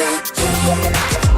Türkiye'nin.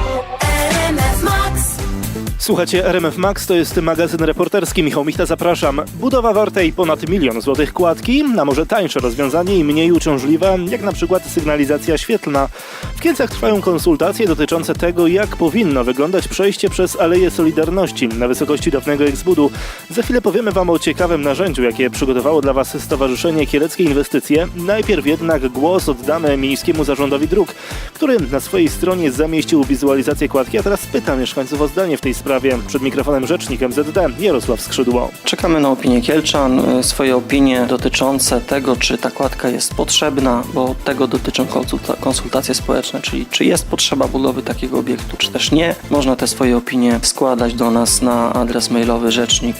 Słuchacie RMF Max, to jest magazyn reporterski. Michał Michta, zapraszam. Budowa wartej ponad milion złotych kładki, a może tańsze rozwiązanie i mniej uciążliwe, jak na przykład sygnalizacja świetlna. W Kielcach trwają konsultacje dotyczące tego, jak powinno wyglądać przejście przez Aleję Solidarności na wysokości dawnego Exbudu. Za chwilę powiemy Wam o ciekawym narzędziu, jakie przygotowało dla Was Stowarzyszenie Kieleckie Inwestycje. Najpierw jednak głos oddamy Miejskiemu Zarządowi Dróg, który na swojej stronie zamieścił wizualizację kładki, a teraz pyta mieszkańców o zdanie w tej sprawie. Przed mikrofonem rzecznik MZD Jarosław Skrzydło. Czekamy na opinię Kielczan, y, swoje opinie dotyczące tego, czy ta kładka jest potrzebna, bo tego dotyczą konsulta- konsultacje społeczne, czyli czy jest potrzeba budowy takiego obiektu, czy też nie. Można te swoje opinie składać do nas na adres mailowy rzecznik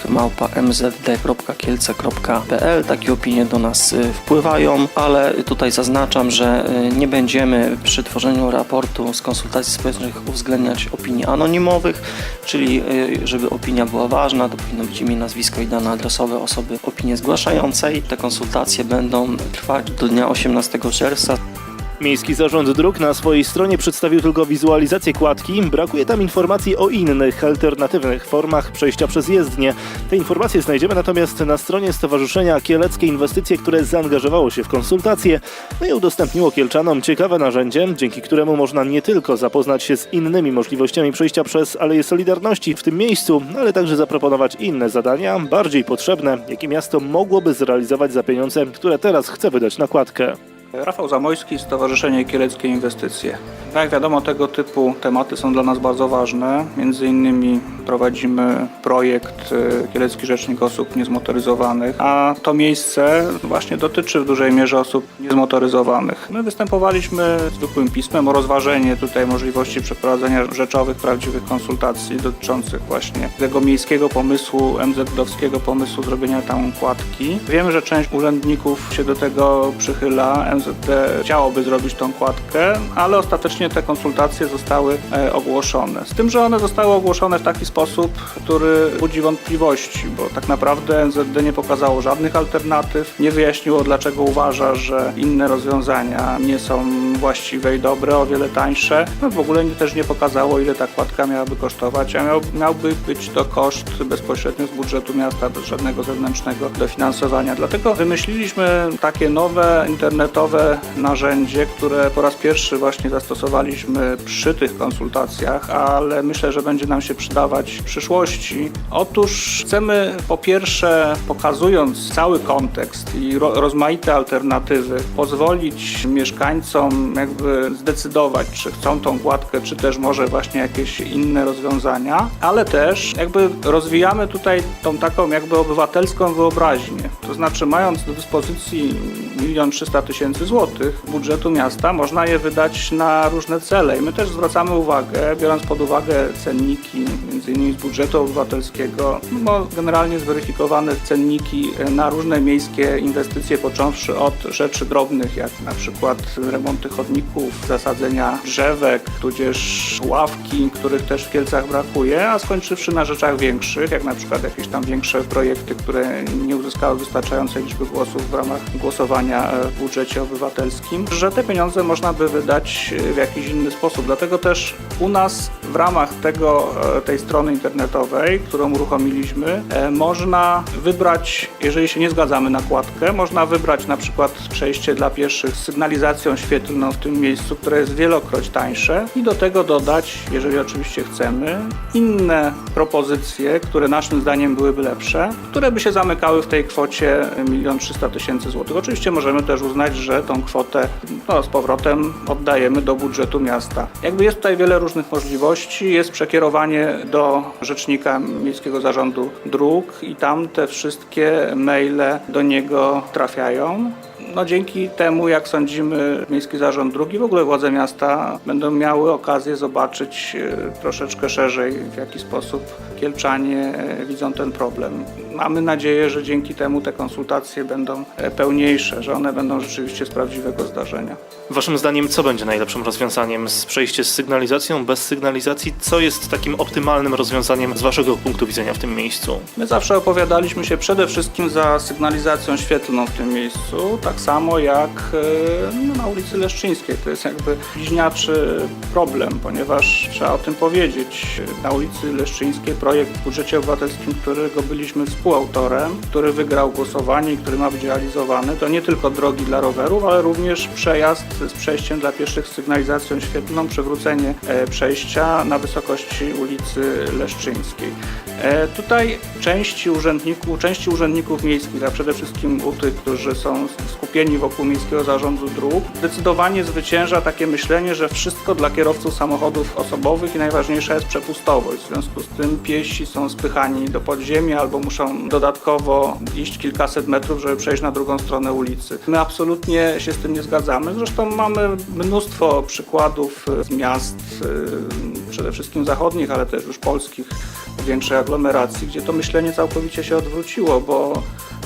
mzd.kielce.pl. Takie opinie do nas y, wpływają, ale tutaj zaznaczam, że y, nie będziemy przy tworzeniu raportu z konsultacji społecznych uwzględniać opinii anonimowych, czyli y, żeby opinia była ważna, to powinno być imię, nazwisko i dane adresowe osoby opinię zgłaszającej. Te konsultacje będą trwać do dnia 18 czerwca. Miejski Zarząd Dróg na swojej stronie przedstawił tylko wizualizację kładki. Brakuje tam informacji o innych, alternatywnych formach przejścia przez jezdnię. Te informacje znajdziemy natomiast na stronie Stowarzyszenia Kieleckie Inwestycje, które zaangażowało się w konsultacje no i udostępniło Kielczanom ciekawe narzędzie, dzięki któremu można nie tylko zapoznać się z innymi możliwościami przejścia przez Aleję Solidarności w tym miejscu, ale także zaproponować inne zadania, bardziej potrzebne, jakie miasto mogłoby zrealizować za pieniądze, które teraz chce wydać na kładkę. Rafał Zamojski, Stowarzyszenie Kieleckie Inwestycje. Jak wiadomo, tego typu tematy są dla nas bardzo ważne. Między innymi prowadzimy projekt y, Kielecki Rzecznik Osób Niezmotoryzowanych, a to miejsce właśnie dotyczy w dużej mierze osób niezmotoryzowanych. My występowaliśmy zwykłym pismem o rozważenie tutaj możliwości przeprowadzenia rzeczowych, prawdziwych konsultacji dotyczących właśnie tego miejskiego pomysłu, MZ-owskiego pomysłu zrobienia tam kładki. Wiemy, że część urzędników się do tego przychyla. MZD chciałoby zrobić tą kładkę, ale ostatecznie te konsultacje zostały e, ogłoszone. Z tym, że one zostały ogłoszone w taki sposób, który budzi wątpliwości, bo tak naprawdę NZD nie pokazało żadnych alternatyw, nie wyjaśniło dlaczego uważa, że inne rozwiązania nie są właściwe i dobre, o wiele tańsze. No w ogóle też nie pokazało ile ta kładka miałaby kosztować, a miał, miałby być to koszt bezpośrednio z budżetu miasta, bez żadnego zewnętrznego dofinansowania. Dlatego wymyśliliśmy takie nowe internetowe narzędzie, które po raz pierwszy właśnie zastosowaliśmy przy tych konsultacjach, ale myślę, że będzie nam się przydawać w przyszłości. Otóż chcemy po pierwsze, pokazując cały kontekst i ro rozmaite alternatywy, pozwolić mieszkańcom jakby zdecydować, czy chcą tą czy też może właśnie jakieś inne rozwiązania, ale też jakby rozwijamy tutaj tą taką jakby obywatelską wyobraźnię. To znaczy mając do dyspozycji milion trzysta tysięcy złotych budżetu miasta, można je wydać na różne cele. I my też zwracamy uwagę, biorąc pod uwagę cenniki, innymi z budżetu obywatelskiego, no generalnie zweryfikowane cenniki na różne miejskie inwestycje, począwszy od rzeczy drobnych, jak na przykład remonty chodników, zasadzenia drzewek, tudzież ławki, których też w Kielcach brakuje, a skończywszy na rzeczach większych, jak na przykład jakieś tam większe projekty, które nie uzyskały wystarczającej liczby głosów w ramach głosowania e, w budżecie obywatelskim, że te pieniądze można by wydać e, w jakiś inny sposób. Dlatego też u nas w ramach tego, e, tej strony internetowej, którą uruchomiliśmy, można wybrać, jeżeli się nie zgadzamy na kładkę, można wybrać na przykład przejście dla pieszych z sygnalizacją świetlną w tym miejscu, które jest wielokroć tańsze i do tego dodać, jeżeli oczywiście chcemy, inne propozycje, które naszym zdaniem byłyby lepsze, które by się zamykały w tej kwocie 1 300 tysięcy złotych. Oczywiście możemy też uznać, że tą kwotę no, z powrotem oddajemy do budżetu miasta. Jakby jest tutaj wiele różnych możliwości, jest przekierowanie do Rzecznika Miejskiego Zarządu Dróg i tam te wszystkie maile do niego trafiają. No dzięki temu, jak sądzimy, Miejski Zarząd Dróg i w ogóle władze miasta będą miały okazję zobaczyć e, troszeczkę szerzej, w jaki sposób Kielczanie e, widzą ten problem. Mamy nadzieję, że dzięki temu te konsultacje będą e, pełniejsze, że one będą rzeczywiście z prawdziwego zdarzenia. Waszym zdaniem, co będzie najlepszym rozwiązaniem? Z przejście z sygnalizacją, bez sygnalizacji? Co jest takim optymalnym rozwiązaniem z waszego punktu widzenia w tym miejscu? My zawsze opowiadaliśmy się przede wszystkim za sygnalizacją świetlną w tym miejscu, tak samo jak e, no, na ulicy Leszczyńskiej. To jest jakby bliźniaczy problem, ponieważ trzeba o tym powiedzieć. Na ulicy Leszczyńskiej projekt w budżecie obywatelskim, którego byliśmy współautorem, który wygrał głosowanie i który ma być realizowany, to nie tylko drogi dla rowerów, ale również przejazd z przejściem dla pieszych z sygnalizacją świetlną, przywrócenie e, przejścia na wysokości ulicy Leszczyńskiej. E, Tutaj części urzędników, części urzędników miejskich, a przede wszystkim u tych, którzy są skupieni wokół Miejskiego Zarządu Dróg, zdecydowanie zwycięża takie myślenie, że wszystko dla kierowców samochodów osobowych i najważniejsza jest przepustowość. W związku z tym piesi są spychani do podziemia albo muszą dodatkowo iść kilkaset metrów, żeby przejść na drugą stronę ulicy. My absolutnie się z tym nie zgadzamy. Zresztą mamy mnóstwo przykładów z miast, y, przede wszystkim zachodnich, ale też już polskich, większej aglomeracji, gdzie to myślenie całkowicie się odwróciło, bo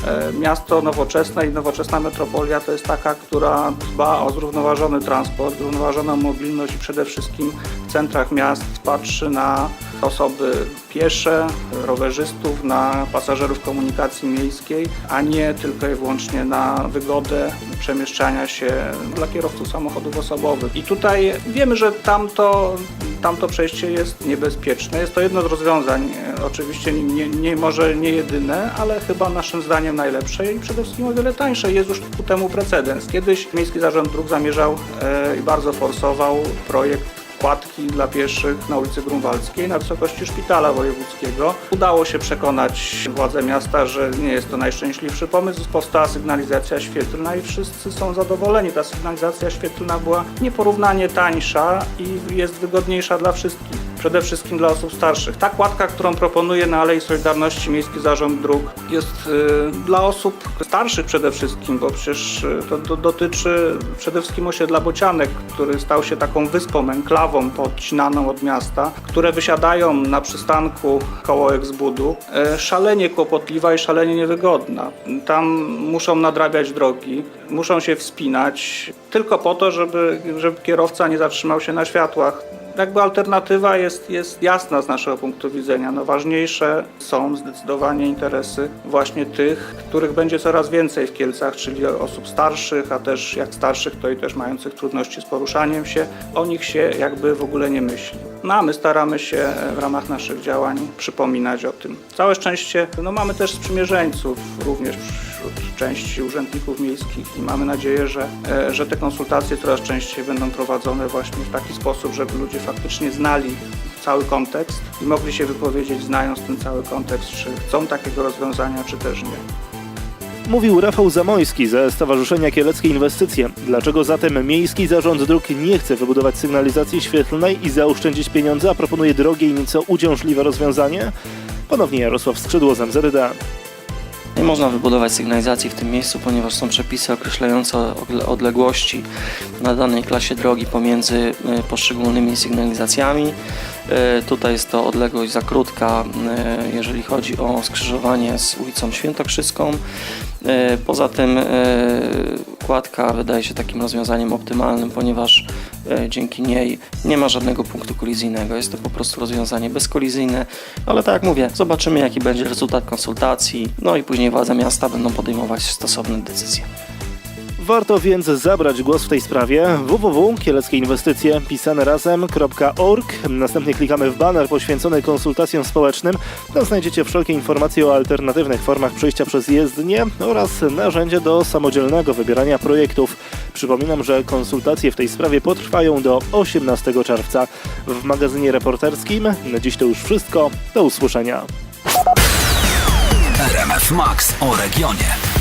e, miasto nowoczesne i nowoczesna metropolia to jest taka, która dba o zrównoważony transport, zrównoważoną mobilność i przede wszystkim w centrach miast patrzy na osoby piesze, rowerzystów, na pasażerów komunikacji miejskiej, a nie tylko i wyłącznie na wygodę przemieszczania się dla kierowców samochodów osobowych. I tutaj wiemy, że tamto, tamto przejście jest niebezpieczne. Jest to jedno z rozwiązań, e, oczywiście nie, nie, może nie jedyne, ale chyba naszym zdaniem najlepsze i przede wszystkim o wiele tańsze. Jest już ku temu precedens. Kiedyś Miejski Zarząd Dróg zamierzał e, i bardzo forsował projekt kładki dla pieszych na ulicy Grunwaldzkiej na wysokości szpitala wojewódzkiego. Udało się przekonać władze miasta, że nie jest to najszczęśliwszy pomysł. Powstała sygnalizacja świetlna i wszyscy są zadowoleni. Ta sygnalizacja świetlna była nieporównanie tańsza i jest wygodniejsza dla wszystkich. Przede wszystkim dla osób starszych. Ta kładka, którą proponuje na Alei Solidarności Miejski Zarząd Dróg jest y, dla osób starszych przede wszystkim, bo przecież y, to, dotyczy przede wszystkim osiedla Bocianek, który stał się taką wyspą, enklawą podcinaną od miasta, które wysiadają na przystanku koło Eksbudu. E, szalenie kłopotliwa i szalenie niewygodna. Tam muszą nadrabiać drogi, muszą się wspinać tylko po to, żeby, żeby kierowca nie zatrzymał się na światłach jakby alternatywa jest, jest jasna z naszego punktu widzenia. No ważniejsze są zdecydowanie interesy właśnie tych, których będzie coraz więcej w Kielcach, czyli osób starszych, a też jak starszych, to i też mających trudności z poruszaniem się. O nich się jakby w ogóle nie myśli. No a my staramy się w ramach naszych działań przypominać o tym. Całe szczęście no mamy też sprzymierzeńców również wśród części urzędników miejskich i mamy nadzieję, że, e, że te konsultacje coraz częściej będą prowadzone właśnie w taki sposób, żeby ludzie faktycznie znali cały kontekst i mogli się wypowiedzieć, znając ten cały kontekst, czy chcą takiego rozwiązania, czy też nie. Mówił Rafał Zamojski ze Stowarzyszenia Kieleckie Inwestycje. Dlaczego zatem Miejski Zarząd Dróg nie chce wybudować sygnalizacji świetlnej i zaoszczędzić pieniądze, a proponuje drogie i nieco uciążliwe rozwiązanie? Ponownie Jarosław Skrzydło z MZRD. Nie można wybudować sygnalizacji w tym miejscu, ponieważ są przepisy określające odle- odległości na danej klasie drogi pomiędzy e, poszczególnymi sygnalizacjami. E, Tutaj jest to odległość za krótka, e, jeżeli chodzi o skrzyżowanie z ulicą Świętokrzyską. E, Poza tym kładka wydaje się takim rozwiązaniem optymalnym, ponieważ dzięki niej nie ma żadnego punktu kolizyjnego. Jest to po prostu rozwiązanie bezkolizyjne, ale tak jak mówię, zobaczymy jaki będzie rezultat konsultacji, no i później władze miasta będą podejmować stosowne decyzje. Warto więc zabrać głos w tej sprawie. razem.org. Następnie klikamy w baner poświęcony konsultacjom społecznym. Tam znajdziecie wszelkie informacje o alternatywnych formach przejścia przez jezdnię oraz narzędzie do samodzielnego wybierania projektów. Przypominam, że konsultacje w tej sprawie potrwają do 18 czerwca. W magazynie reporterskim na dziś to już wszystko. Do usłyszenia. RMF Max o regionie.